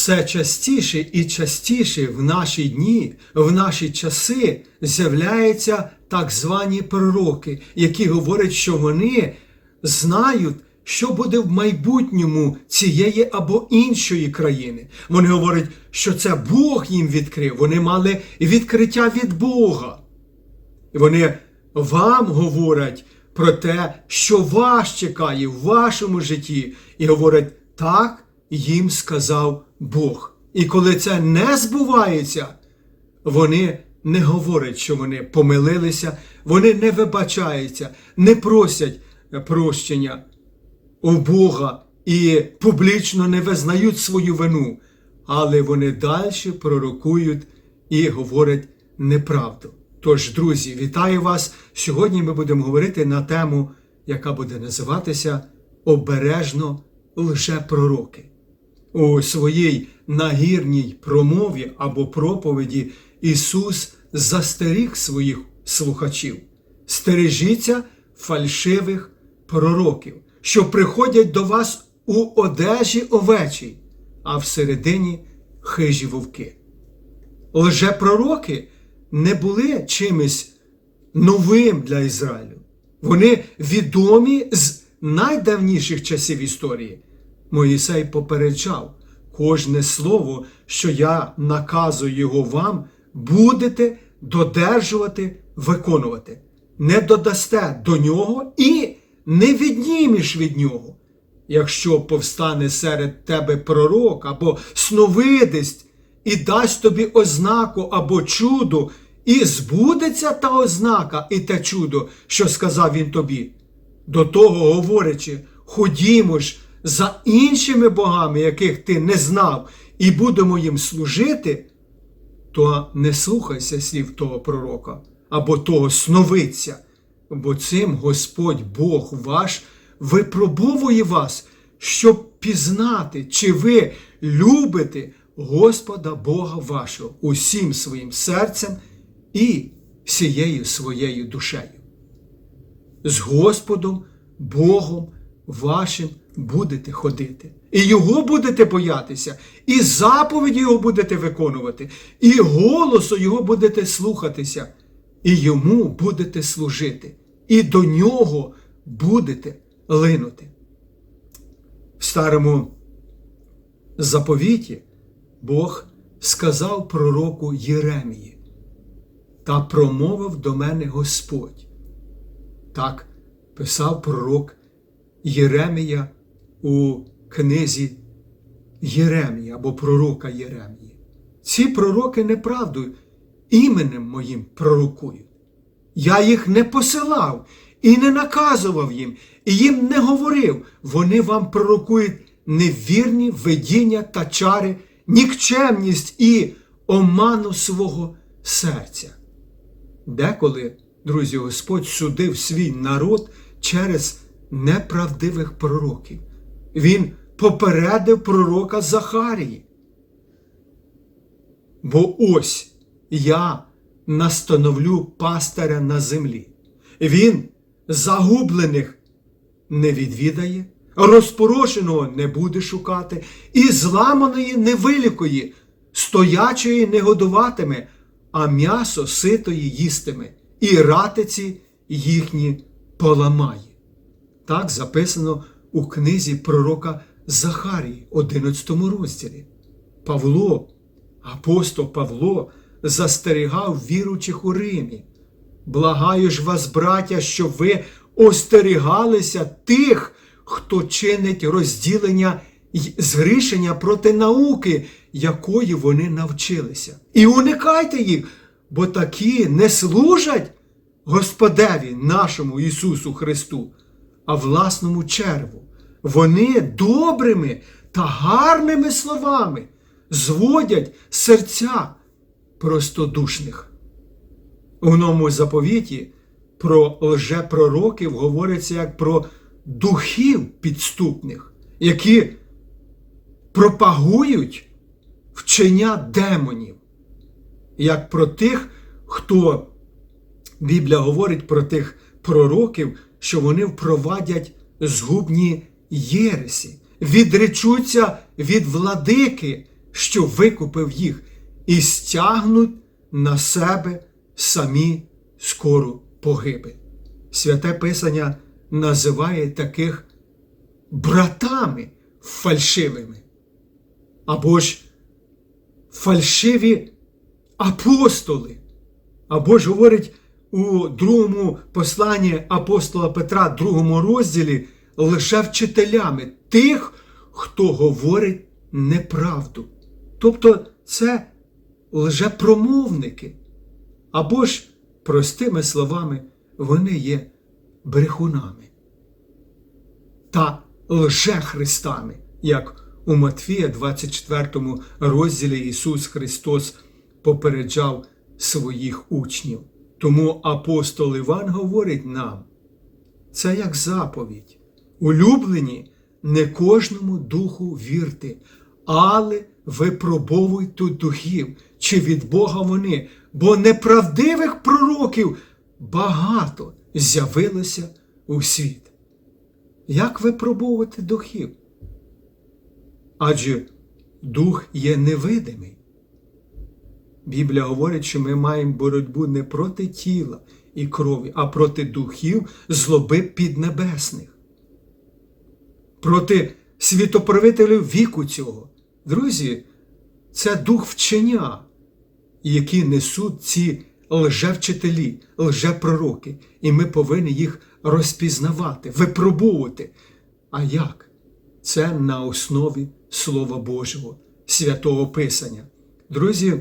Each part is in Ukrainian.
все частіше і частіше в наші дні, в наші часи з'являються так звані пророки, які говорять, що вони знають, що буде в майбутньому цієї або іншої країни. Вони говорять, що це Бог їм відкрив. Вони мали відкриття від Бога. І вони вам говорять про те, що вас чекає в вашому житті, і говорять, так їм сказав Бог. І коли це не збувається, вони не говорять, що вони помилилися, вони не вибачаються, не просять прощення у Бога і публічно не визнають свою вину, але вони далі пророкують і говорять неправду. Тож, друзі, вітаю вас! Сьогодні ми будемо говорити на тему, яка буде називатися Обережно лжепророки. У своїй нагірній промові або проповіді Ісус застеріг своїх слухачів. Стережіться фальшивих пророків, що приходять до вас у одежі овечій, а всередині хижі вовки. Лжепророки не були чимось новим для Ізраїлю. Вони відомі з найдавніших часів історії. Моїсей попереджав, кожне слово, що я наказую його вам, будете додержувати, виконувати. Не додасте до нього і не віднімеш від нього. Якщо повстане серед тебе пророк або сновидисть, і дасть тобі ознаку або чудо, і збудеться та ознака і те чудо, що сказав він тобі. До того говорячи, ходімо ж за іншими богами, яких ти не знав, і будемо їм служити, то не слухайся слів того пророка або того сновидця, бо цим Господь Бог ваш випробовує вас, щоб пізнати, чи ви любите Господа Бога вашого усім своїм серцем і всією своєю душею. З Господом Богом вашим будете ходити, і Його будете боятися, і заповіді Його будете виконувати, і голосу Його будете слухатися, і йому будете служити, і до нього будете линути. В старому заповіті Бог сказав пророку Єремії, та промовив до мене Господь. Так писав пророк Єремія у книзі Єремія або пророка Єремії. Ці пророки неправду іменем моїм пророкують. Я їх не посилав і не наказував їм, і їм не говорив. Вони вам пророкують невірні видіння та чари, нікчемність і оману свого серця. Деколи, друзі, Господь судив свій народ через неправдивих пророків. Він попередив пророка Захарії. Бо ось я настановлю пастиря на землі. Він загублених не відвідає, розпорошеного не буде шукати, і зламаної не вилікує, стоячої не годуватиме, а м'ясо ситої їстиме, і ратиці їхні поламає. Так записано у книзі пророка Захарії, 11 розділі. Павло, апостол Павло, застерігав віручих у Римі. Благаю ж вас, браття, щоб ви остерігалися тих, хто чинить розділення й згрішення проти науки, якої вони навчилися. І уникайте їх, бо такі не служать Господеві нашому Ісусу Христу, а власному черву. Вони добрими та гарними словами зводять серця простодушних. У новому заповіті про лжепророків говориться як про духів підступних, які пропагують вчення демонів, як про тих, хто Біблія говорить про тих пророків, що вони впровадять згубні єресі, відречуться від владики що викупив їх, і стягнуть на себе самі скору погибель. Святе Писання називає таких братами фальшивими, або ж фальшиві апостоли, або ж говорить у другому посланні апостола Петра, другому розділі, лише вчителями тих, хто говорить неправду. Тобто це лжепромовники, або ж, простими словами, вони є брехунами та лжехристами, як у Матфія, 24 розділі Ісус Христос попереджав своїх учнів. Тому апостол Іван говорить нам, це як заповідь. Улюблені, не кожному духу вірте, але випробовуйте духів, чи від Бога вони, бо неправдивих пророків багато з'явилося у світ. Як випробовувати духів? Адже дух є невидимий. Біблія говорить, що ми маємо боротьбу не проти тіла і крові, а проти духів злоби піднебесних, проти світоправителів віку цього. Друзі, це дух вчення, які несуть ці лжевчителі, лжепророки, і ми повинні їх розпізнавати, випробовувати. А як? Це на основі Слова Божого, святого Писання. Друзі,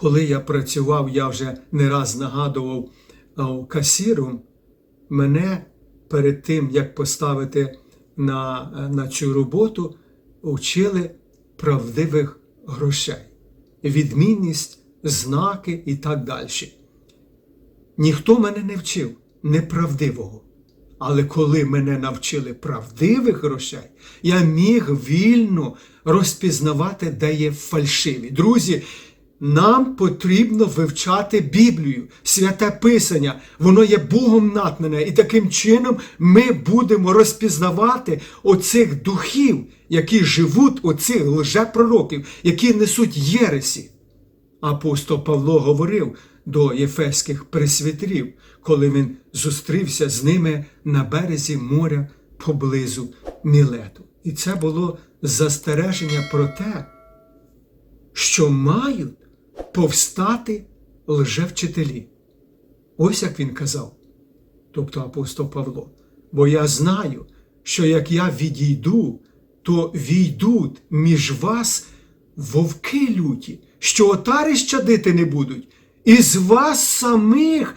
коли я працював, я вже не раз нагадував касіром, мене перед тим, як поставити на, на цю роботу, вчили правдивих грошей, відмінність, знаки і так далі. Ніхто мене не вчив неправдивого. Але коли мене навчили правдивих грошей, я міг вільно розпізнавати, де є фальшиві. Друзі, нам потрібно вивчати Біблію, святе Писання, воно є Богом натнене, і таким чином ми будемо розпізнавати оцих духів, які живуть, оцих лжепророків, які несуть єресі. Апостол Павло говорив до єфеських пресвітерів, коли він зустрівся з ними на березі моря поблизу Мілету. І це було застереження про те, що мають повстати лжевчителі. Ось як він казав, тобто апостол Павло. Бо я знаю, що як я відійду, то війдуть між вас вовки люті, що отари щадити не будуть, із вас самих,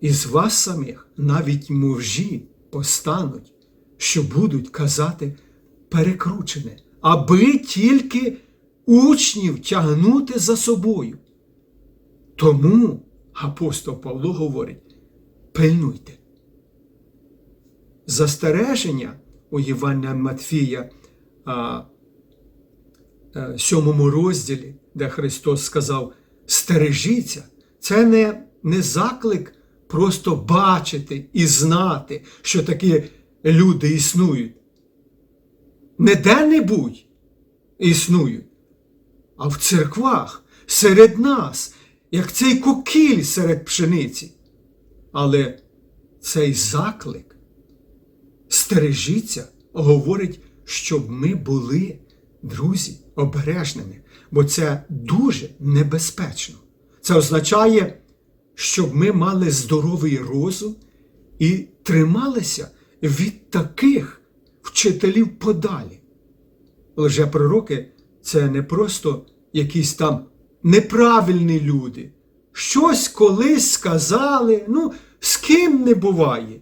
із вас самих навіть мужі постануть, що будуть казати перекручене, аби тільки учнів тягнути за собою. Тому апостол Павло говорить: пильнуйте. Застереження у Євангелія Матфія а, а, розділі, де Христос сказав: стережіться, це не, не заклик просто бачити і знати, що такі люди існують. Не де-небудь існують, а в церквах серед нас, як цей кокіль серед пшениці. Але цей заклик, стережіться, говорить, щоб ми були, друзі, обережними, бо це дуже небезпечно. Це означає, щоб ми мали здоровий розум і трималися від таких вчителів подалі. Лжепророки це не просто якісь там неправильні люди. Щось колись сказали, ну, з ким не буває.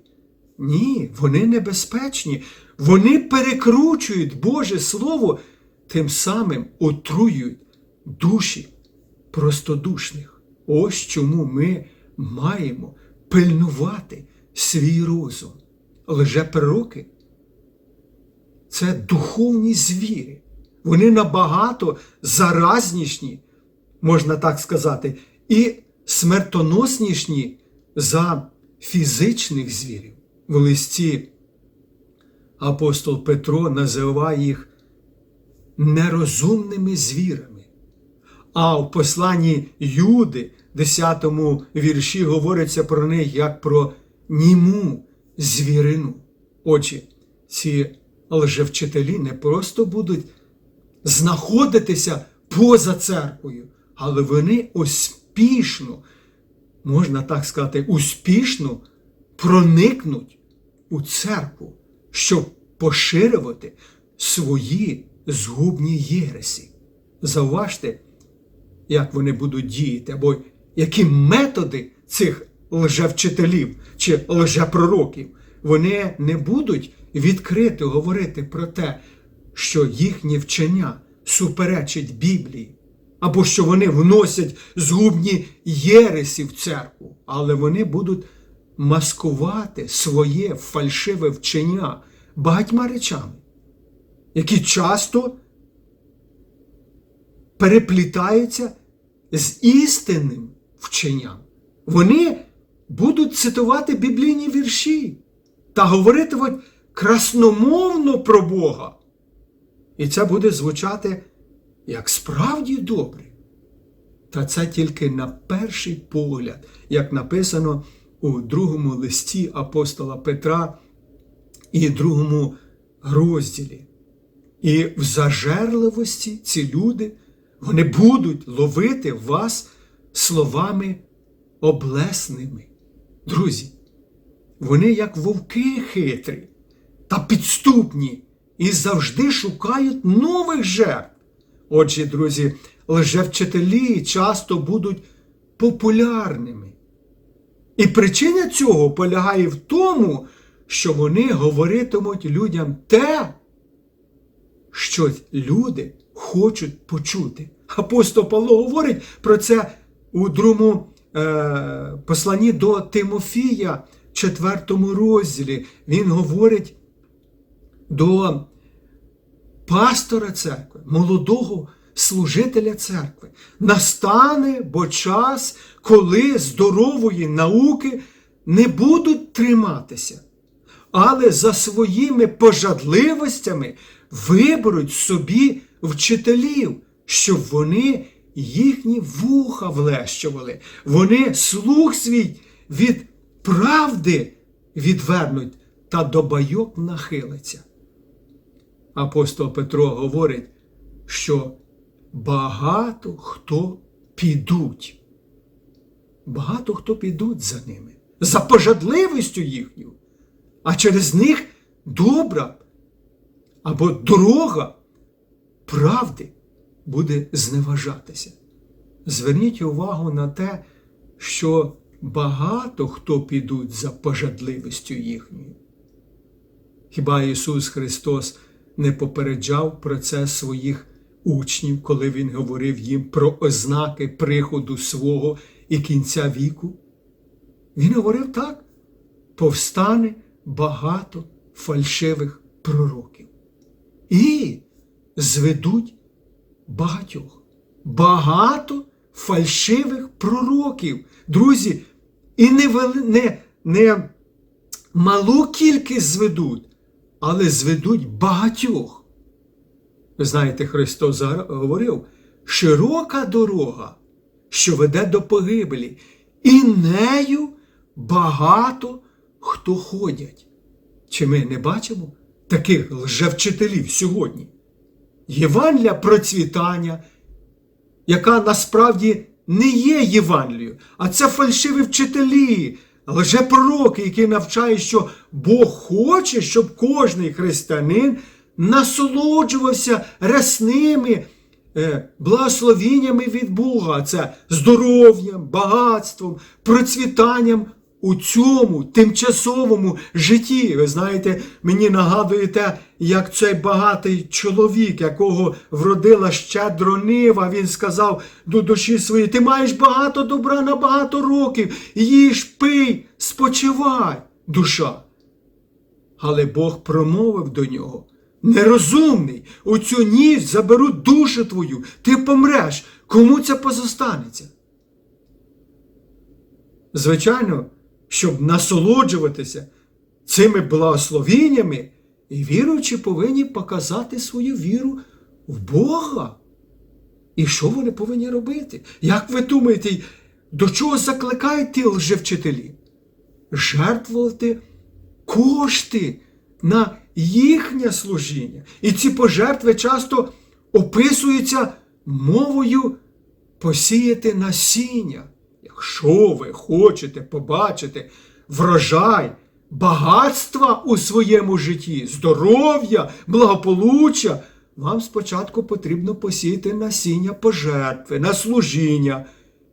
Ні, вони небезпечні. Вони перекручують Боже Слово, тим самим отруюють душі простодушних. Ось чому ми маємо пильнувати свій розум. Лжепророки – це духовні звірі. Вони набагато заразнішні, можна так сказати, і смертоноснішні за фізичних звірів. В листі апостол Петро називає їх нерозумними звірами. А в посланні Юди, 10 вірші, говориться про них як про німу звірину. Отже, ці лжевчителі не просто будуть знаходитися поза церквою, але вони успішно, можна так сказати, успішно проникнуть у церкву, щоб поширювати свої згубні єресі. Зауважте, як вони будуть діяти, або які методи цих лжевчителів чи лжепророків, вони не будуть відкрито говорити про те, що їхнє вчення суперечить Біблії, або що вони вносять згубні єресі в церкву, але вони будуть маскувати своє фальшиве вчення багатьма речами, які часто переплітаються з істинним вченням. Вони будуть цитувати біблійні вірші та говоритимуть красномовно про Бога. І це буде звучати як справді добре. Та це тільки на перший погляд, як написано у другому листі апостола Петра і другому розділі. І в зажерливості ці люди вони будуть ловити вас словами облесними. Друзі, вони як вовки хитрі та підступні і завжди шукають нових жертв. Отже, друзі, лжевчителі часто будуть популярними. І причина цього полягає в тому, що вони говоритимуть людям те, що люди хочуть почути. Апостол Павло говорить про це у другому е, посланні до Тимофія, четвертому розділі. Він говорить до пастора церкви, молодого служителя церкви. Настане бо час, коли здорової науки не будуть триматися, але за своїми пожадливостями виберуть собі вчителів, щоб вони їхні вуха влещували. Вони слух свій від правди відвернуть та до байок нахилиться. Апостол Петро говорить, що багато хто підуть. Багато хто підуть за ними, за пожадливістю їхню, а через них добра або дорога правди буде зневажатися. Зверніть увагу на те, що багато хто підуть за пожадливістю їхньою. Хіба Ісус Христос не попереджав про це своїх учнів, коли Він говорив їм про ознаки приходу свого і кінця віку? Він говорив так: повстане багато фальшивих пророків. І зведуть багатьох. Багато фальшивих пророків. Друзі, і не, не, не малу кількість зведуть, але зведуть багатьох. Знаєте, Христос говорив, широка дорога, що веде до погибелі, і нею багато хто ходять. Чи ми не бачимо таких лжевчителів сьогодні? Євангелія процвітання, яка насправді не є Євангелією, а це фальшиві вчителі, лжепророки, які навчають, що Бог хоче, щоб кожний християнин насолоджувався рясними е, благословіннями від Бога. Це здоров'ям, багатством, процвітанням у цьому тимчасовому житті. Ви знаєте, мені нагадує те, як цей багатий чоловік, якого вродила щедро нива, він сказав до душі своєї: Ти маєш багато добра на багато років, їж, пий, спочивай, душа. Але Бог промовив до нього. Нерозумний, у цю ніч заберуть душу твою, ти помреш. Кому це позостанеться? Звичайно, щоб насолоджуватися цими благословеннями, і віруючі повинні показати свою віру в Бога. І що вони повинні робити? Як ви думаєте, до чого закликають ті лжевчителі? Жертвувати кошти на їхнє служіння. І ці пожертви часто описуються мовою посіяти насіння. Якщо ви хочете побачити врожай, багатства у своєму житті, здоров'я, благополуччя, вам спочатку потрібно посіяти насіння пожертви, на служіння.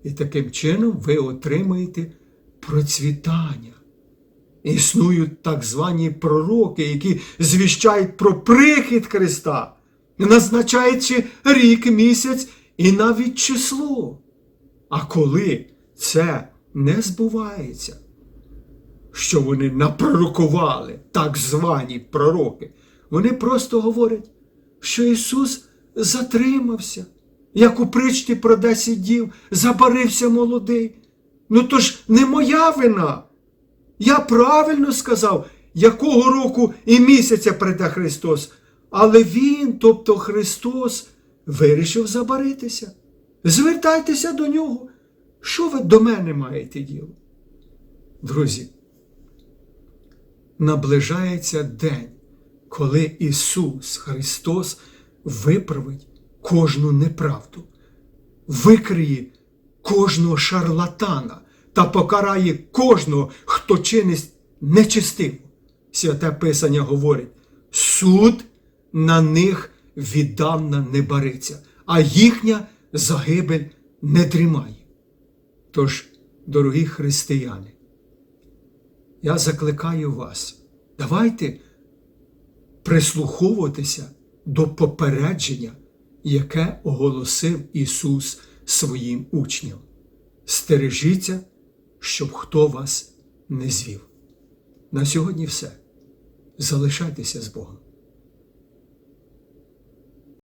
І таким чином ви отримаєте процвітання. Існують так звані пророки, які звіщають про прихід Христа, назначаючи рік, місяць і навіть число. А коли це не збувається, що вони напророкували, так звані пророки, вони просто говорять, що Ісус затримався, як у притчі про десять дів, забарився молодий. Ну то ж не моя вина. Я правильно сказав, якого року і місяця прийде Христос. Але Він, тобто Христос, вирішив забаритися. Звертайтеся до нього. Що ви до мене маєте діло? Друзі, наближається день, коли Ісус Христос виправить кожну неправду, викриє кожного шарлатана та покарає кожного, хто чинить нечистиво. Святе Писання говорить: суд на них віддавна не бариться, а їхня загибель не дрімає. Тож, дорогі християни, я закликаю вас, давайте прислуховуватися до попередження, яке оголосив Ісус своїм учням. Стережіться, щоб хто вас не звів. На сьогодні все. Залишайтеся з Богом.